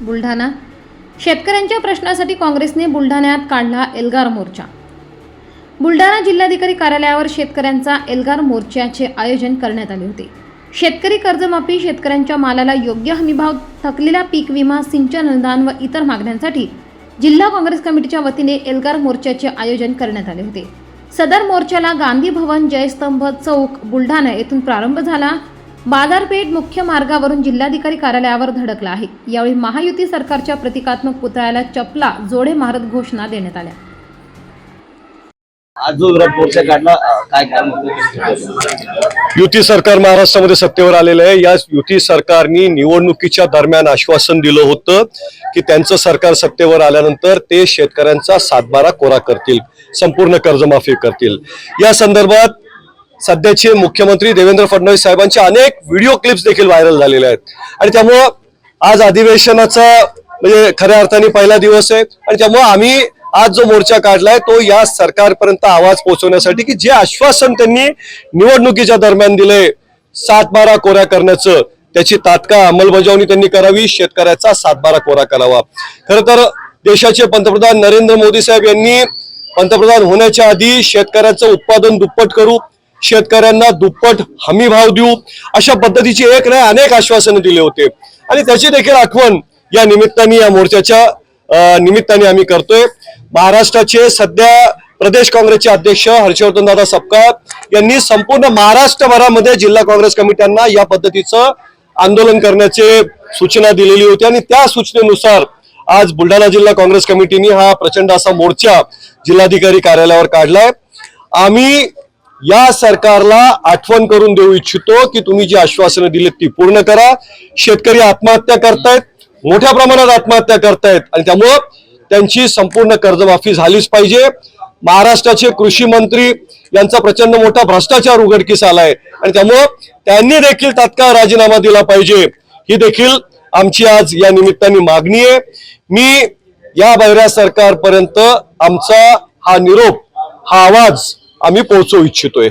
बुलढाणा. शेतकऱ्यांच्या प्रश्नासाठी काँग्रेसने बुलढाण्यात काढला एल्गार मोर्चा. बुलढाणा जिल्हाधिकारी कार्यालयावर शेतकऱ्यांचा एल्गार मोर्चाचे आयोजन करण्यात आले होते. शेतकरी कर्जमाफी शेतकऱ्यांच्या मालाला योग्य हमीभाव थकलेला पीक विमा सिंचन अनुदान व इतर मागण्यांसाठी जिल्हा काँग्रेस कमिटीच्या वतीने एल्गार मोर्चाचे आयोजन करण्यात आले होते. सदर मोर्चाला गांधी भवन जयस्तंभ चौक बुलढाणा येथून प्रारंभ झाला. बाजारपेठ मुख्य मार्गावरून जिल्हाधिकारी कार्यालयावर धडकला आहे. यावेळी महायुती सरकारच्या प्रतिकात्मक पुतळ्याला चपला जोडे मारत घोषणा देण्यात आल्या. आज जो विराट मोर्चा काढला अं, काय काय होतं? युती सरकार महाराष्ट्रामध्ये सत्तेवर आलेलं आहे. या युती सरकारनी निवडणुकीच्या दरम्यान आश्वासन दिलं होतं की त्यांचं सरकार सत्तेवर आल्यानंतर ते शेतकऱ्यांचा सातबारा कोरा करतील संपूर्ण कर्जमाफी करतील. या संदर्भात सध्याचे मुख्यमंत्री देवेंद्र फडणवीस साहेबांचे अनेक व्हिडिओ क्लिप्स देखील व्हायरल झालेले आहेत. आणि त्यामुळं आज अधिवेशनाचा म्हणजे खऱ्या अर्थाने पहिला दिवस आहे. आणि त्यामुळं आम्ही आज जो मोर्चा काढलाय तो या सरकारपर्यंत आवाज पोहोचवण्यासाठी की जे आश्वासन त्यांनी निवडणुकीच्या दरम्यान दिलंय सात बारा कोऱ्या करण्याचं त्याची तात्काळ अंमलबजावणी त्यांनी करावी शेतकऱ्याचा सातबारा कोरा करावा. खर तर देशाचे पंतप्रधान नरेंद्र मोदी साहेब यांनी पंतप्रधान होण्याच्या आधी शेतकऱ्याचं उत्पादन दुप्पट करू शेतकऱ्यांना दुप्पट हमी भाव देऊ अशा पद्धतीची एक नाही अनेक आश्वासनं दिले होते. आणि त्याची देखील आठवण या निमित्ताने या मोर्चाच्या निमित्ताने आम्ही करतोय. महाराष्ट्राचे सध्या प्रदेश काँग्रेसचे अध्यक्ष हर्षवर्धन दादा सपकाळ यांनी संपूर्ण महाराष्ट्रभरामध्ये जिल्हा काँग्रेस कमिट्यांना या पद्धतीचं आंदोलन करण्याचे सूचना दिलेली होती. आणि त्या सूचनेनुसार आज बुलढाणा जिल्हा काँग्रेस कमिटीने हा प्रचंड असा मोर्चा जिल्हाधिकारी कार्यालयावर काढलाय. आम्ही या सरकारला आठवण करून देऊ इच्छितो की तुम्ही जी आश्वासनं दिलीत ती पूर्ण करा. शेतकरी आत्महत्या करतायत मोठ्या प्रमाणात आत्महत्या करतायत आणि त्यामुळं त्यांची संपूर्ण कर्जमाफी झालीच पाहिजे. महाराष्ट्राचे कृषी मंत्री यांचा प्रचंड मोठा भ्रष्टाचार उघडकीस आलाय आणि त्यामुळं त्यांनी देखील तात्काळ राजीनामा दिला पाहिजे. ही देखील आमची आज या निमित्ताने मागणी आहे. मी या बहिऱ्या सरकारपर्यंत आमचा हा निरोप हा आवाज आम्ही पोहोचवू इच्छितोय.